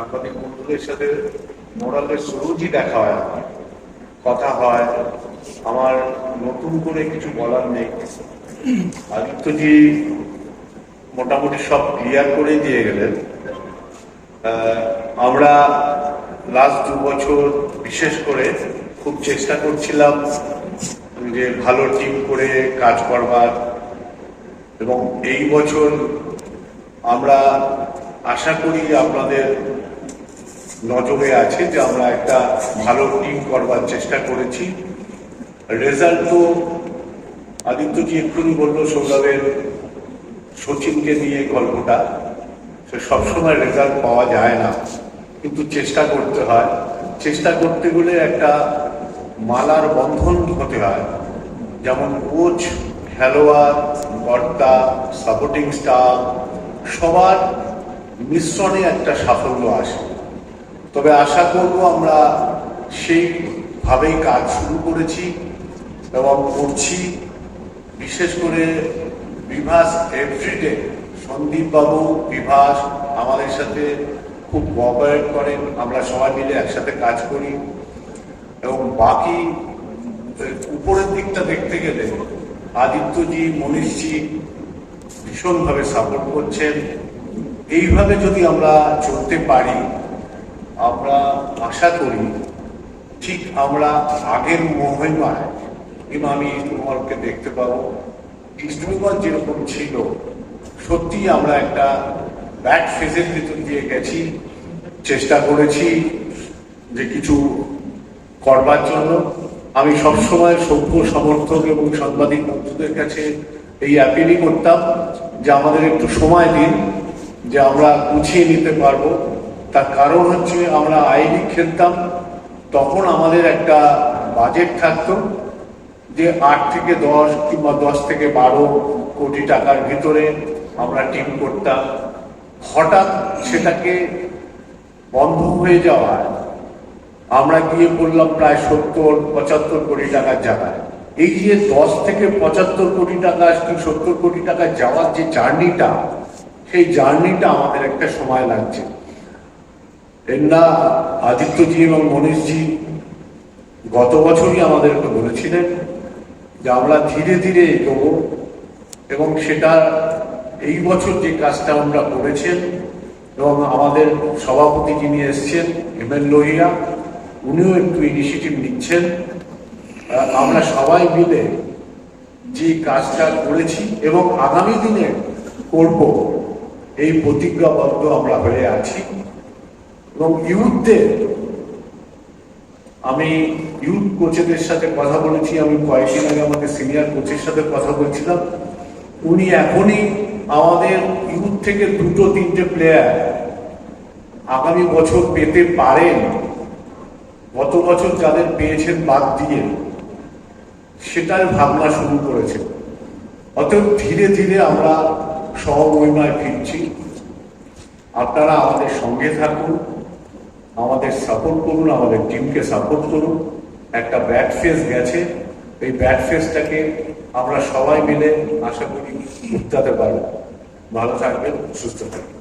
সাংবাদিক বন্ধুদের সাথে মোরালের রোজই দেখা হয় কথা হয়। আমার নতুন করে কিছু বলার নেই। আদিত্যজি মোটামুটি সব ক্লিয়ার করে দিয়ে গেলেন। আমরা লাস্ট দু বছর বিশেষ করে খুব চেষ্টা করছিলাম যে ভালো টিম করে কাজ করবার। এবং এই বছর আমরা আশা করি আপনাদের নজরে আছে যে আমরা একটা ভালো টিম করবার চেষ্টা করেছি। রেজাল্ট তো আদিত্যজি এক্ষুনি বলল, সৌরভের সচিনকে নিয়ে গল্পটা। সে সবসময় রেজাল্ট পাওয়া যায় না, কিন্তু চেষ্টা করতে হয়। চেষ্টা করতে গেলে একটা মালার বন্ধন হতে হয়। যেমন কোচ খেলোয়াড়, কর্তা সাপোর্টিং স্টাফ সবার মিশ্রণে একটা সাফল্য আসে। তবে আশা করব আমরা সেইভাবেই কাজ শুরু করেছি এবং করছি। বিশেষ করে বিভাস এভরিডে সন্দীপ বাবু, বিভাস আমাদের সাথে খুব কোঅপারেট করেন, আমরা সবাই মিলে একসাথে কাজ করি। এবং বাকি উপরের দিকটা দেখতে গেলে আদিত্যজি, মনীষজি ভীষণভাবে সাপোর্ট করছেন। এইভাবে যদি আমরা চলতে পারি, আমরা আশা করি, ঠিক আমরা আগের মহিমায় আমি ইস্টবেঙ্গলকে দেখতে পাবো। ইস্টবেঙ্গল যেরকম ছিল সত্যি আমরা একটা ব্যাট ফেজের ভিতর দিয়ে গেছি, চেষ্টা করেছি যে কিছু করবার জন্য। আমি সবসময় সভ্য সমর্থক এবং সাংবাদিক বন্ধুদের কাছে এই অ্যাপিলই করতাম যে আমাদের একটু সময় দিন। যে আমরা গুছিয়ে নিতে পারব। তার কারণ হচ্ছে আমরা আইনি খেলতাম, তখন আমাদের একটা বাজেট থাকতো যে আট থেকে দশ কিংবা দশ থেকে বারো কোটি টাকার ভিতরে আমরা টিম করতাম। হঠাৎ সেটাকে বন্ধ হয়ে যাওয়ায় আমরা গিয়ে বললাম প্রায় সত্তর, পঁচাত্তর কোটি টাকার জায়গায়। এই যে দশ থেকে পঁচাত্তর কোটি টাকা, সত্তর কোটি টাকা যাওয়ার যে জার্নিটা সেই জার্নিটা আমাদের একটা সময় লাগছে। এন্না আদিত্যজি এবং মনীষজি গত বছরই আমাদেরকে বলেছিলেন যে আমরা ধীরে ধীরে এগোবো এবং সেটা এই বছর যে কাজটা আমরা করেছেন এবং আমাদের সভাপতি যিনি এসছেন, এম এল লোহিয়া, উনিও একটু ইনিশিয়েটিভ নিচ্ছেন। আমরা সবাই মিলে যে কাজটা করেছি এবং আগামী দিনে করব। এই প্রতিজ্ঞাবদ্ধ আমরা হয়ে আছি। এবং ইউথদের আমি ইউথ কোচেদের সাথে কথা বলেছি, আমি কয়েকদিন আগে আমাদের সিনিয়র কোচের সাথে কথা বলছিলাম। উনি এখনই আমাদের ইউথ থেকে দুটো, তিনটে প্লেয়ার আগামী বছর পেতে পারেন। গত বছর যাদের পেয়েছেন বাদ দিয়ে, সেটার ভাবনা শুরু করেছে। অতএব ধীরে ধীরে আমরা সহমহিমায় ফিরছি। আপনারা আমাদের সঙ্গে থাকুন, আমাদের সাপোর্ট করুন, আমাদের টিমকে সাপোর্ট করুন। একটা ব্যাড ফেস গেছে, এই ব্যাড ফেসটাকে আমরা সবাই মিলে আশা করি উঠাতে পারব। ভালো থাকবেন, সুস্থ থাকবেন।